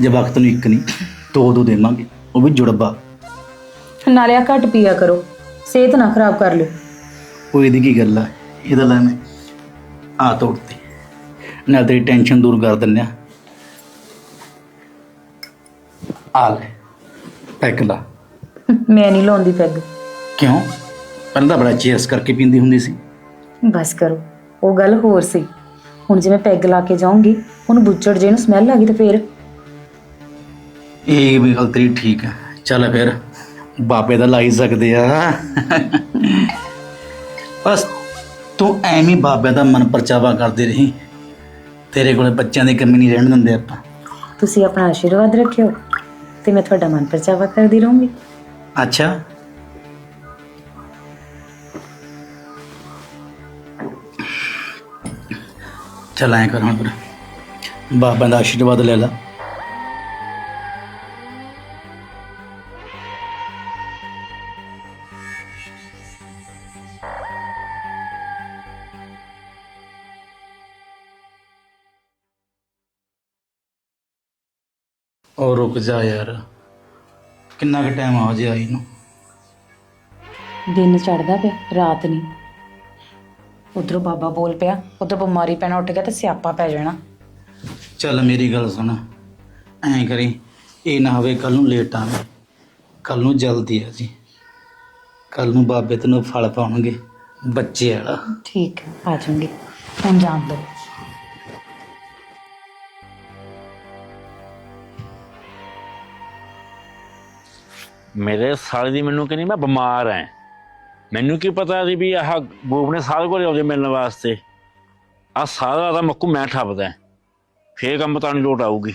ਜੇ ਵਕਤ ਨੂੰ ਇੱਕ ਨਹੀਂ ਦੋ ਦੋ ਦੇਵਾਂਗੇ। ਉਹ ਵੀ ਜੁੜਬਾ। ਨਾਲੇ ਆ ਘੱਟ ਪੀਆ ਕਰੋ। ਸਿਹਤ ਨਾ ਖਰਾਬ ਕਰ ਲਿਓ। ਉਹ ਇਹਦੀ ਕੀ ਗੱਲ ਆ? ਇਹਦਾ ਲੈ ਮੈਂ ਆ ਤੋੜਤੀ। ਨਾਲ ਤੇਰੀ ਟੈਨਸ਼ਨ ਦੂਰ ਕਰ ਦਿੰਨੇ ਆ। ਲੈ ਪੈਕ ਲਾ। ਮੈਂ ਨਹੀਂ ਲਾਉਂਦੀ ਪੈਗ। ਕਿਉਂ? ਪਹਿਲਾਂ ਤਾਂ ਬੜਾ ਚੇਸ ਕਰਕੇ ਪੀਂਦੀ ਹੁੰਦੀ ਸੀ। ਬਸ ਕਰੋ। ਉਹ ਗੱਲ ਹੋਰ ਸੀ। ਹੁਣ ਜੇ ਮੈਂ ਪੈਗ ਲਾ ਕੇ ਜਾਊਂਗੀ ਉਹਨੂੰ ਬੁੱਚੜ ਜੇ ਨੂੰ ਸਮੈਲ ਆ ਗਈ ਤਾਂ ਫੇਰ ਇਹ ਵੀ ਗੱਲ ਤੇਰੀ ਠੀਕ ਹੈ। ਚੱਲ ਫਿਰ ਬਾਬੇ ਦਾ ਲਾਈ ਸਕਦੇ ਆ। ਬਸ ਤੂੰ ਐਵੇਂ ਬਾਬੇ ਦਾ ਮਨ ਪਰਚਾਵਾ ਕਰਦੇ ਰਹੀ। ਤੇਰੇ ਕੋਲੇ ਬੱਚਿਆਂ ਦੀ ਕਮੀ ਨਹੀਂ ਰਹਿਣ ਦਿੰਦੇ ਆਪਾਂ। ਤੁਸੀਂ ਆਪਣਾ ਆਸ਼ੀਰਵਾਦ ਰੱਖਿਓ ਤੇ ਮੈਂ ਤੁਹਾਡਾ ਮਨ ਪਰਚਾਵਾ ਕਰਦੀ ਰਹੂੰਗੀ। ਅੱਛਾ। ਚੱਲ ਐਂ ਕਰ ਹੁਣ ਫਿਰ। ਬਾਬਾ ਦਾ ਆਸ਼ੀਰਵਾਦ ਲੈ ਲੈ। ਔਰ ਰੁਕ ਜਾ ਯਾਰ। ਕਿੰਨਾ ਕੁ ਟਾਈਮ ਆ ਜੇ ਆਈ ਨੂੰ? ਦਿਨ ਚੜਦਾ ਪਿਆ ਰਾਤ ਨਹੀਂ। ਉਧਰੋਂ ਬਾਬਾ ਬੋਲ ਪਿਆ ਉਧਰ ਬਿਮਾਰੀ ਪੈਣਾ ਉੱਠ ਗਿਆ ਤੇ ਸਿਆਪਾ ਪੈ ਜਾਣਾ। ਚੱਲ ਮੇਰੀ ਗੱਲ ਸੁਣ। ਐਂ ਕਰੀ ਇਹ ਨਾ ਹੋਵੇ ਕੱਲ ਨੂੰ ਲੇਟ ਆਵੇਂ। ਕੱਲ ਨੂੰ ਜਲਦੀ ਆ ਜੀ। ਕੱਲ ਨੂੰ ਬਾਬੇ ਤੈਨੂੰ ਫਲ ਪਾਉਣਗੇ ਬੱਚੇ ਵਾਲਾ। ਠੀਕ ਹੈ ਆ ਜਾਵਾਂਗੇ ਹੁਣ ਜਾਣ ਦੋ। ਮੇਰੇ ਸਾਲੇ ਦੀ ਮੈਨੂੰ ਕਹਿੰਦੀ, ਮੈਂ ਬਿਮਾਰ ਐ। ਮੈਨੂੰ ਕੀ ਪਤਾ ਸੀ ਵੀ ਆਹ ਗੋਪ ਨੇ ਸਾਲ ਕੋਲ ਆਉਂਦੇ ਮਿਲਣ ਵਾਸਤੇ। ਆ ਸਾਰਾ ਦਾ ਮੱਕੂ ਮੈਂ ਠੱਪਦਾ ਫੇਰ ਕੰਮ ਤਾਂ ਨਹੀਂ ਲੋਟ ਆਊਗੀ।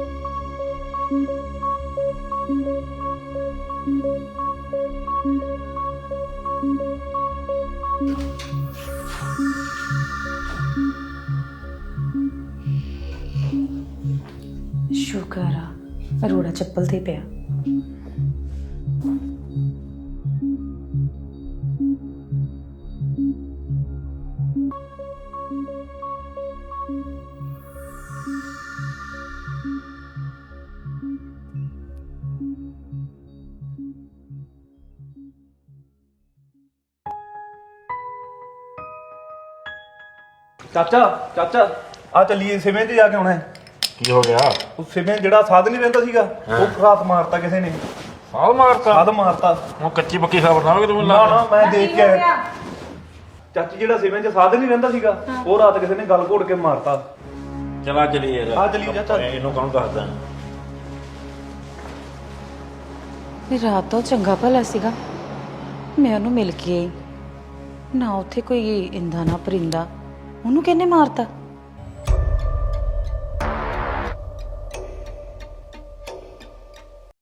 ਸ਼ੁਕਰ ਆ ਰੋੜਾ ਚੱਪਲ ਤੇ ਪਿਆ। ਚਾਚਾ ਚਾਚਾ, ਆ ਚੱਲੀਏ ਸਿਵੇਂ ਤੇ ਜਾ ਕੇ ਆਉਣਾ ਹੈ। ਕੀ ਹੋ ਗਿਆ? ਉਹ ਸਿਵੇਂ ਜਿਹੜਾ ਸਾਧ ਨਹੀਂ ਰਹਿੰਦਾ ਸੀਗਾ ਉਹ ਰਾਤ ਮਾਰਤਾ ਕਿਸੇ ਨੇ। ਸਾਲ ਮਾਰਤਾ? ਸਾਧ ਮਾਰਤਾ। ਹੁਣ ਕੱਚੀ ਪੱਕੀ ਖਬਰ ਨਾ ਹੋਵੇ ਤੈਨੂੰ ਨਾ ਨਾ ਮੈਂ ਦੇਖ ਕੇ ਆਇਆ। ਚਾਚੀ ਜਿਹੜਾ ਸਿਵੇਂ ਚ ਸਾਧ ਨਹੀਂ ਰਹਿੰਦਾ ਸੀਗਾ ਉਹ ਰਾਤ ਕਿਸੇ ਨੇ ਗਲ ਘੋੜ ਕੇ ਮਾਰਤਾ। ਚਲਾ ਚਲੀ ਯਾਰ ਆ ਚੱਲੀਏ ਚਾਚਾ। ਇਹਨੂੰ ਕੌਣ ਦੱਸਦਾ? ਇਹ ਰਾਤ ਤੋਂ ਚੰਗਾ ਭਲਾ ਸੀਗਾ। ਮੈਂ ਉਹਨੂੰ ਮਿਲ ਕੇ ਆਈ। ਨਾ ਉੱਥੇ ਕੋਈ ਇੰਦਾ ਨਾ ਪਰਿੰਦਾ। ਉਹਨੂੰ ਕਿਹਨੇ ਮਾਰਤਾ?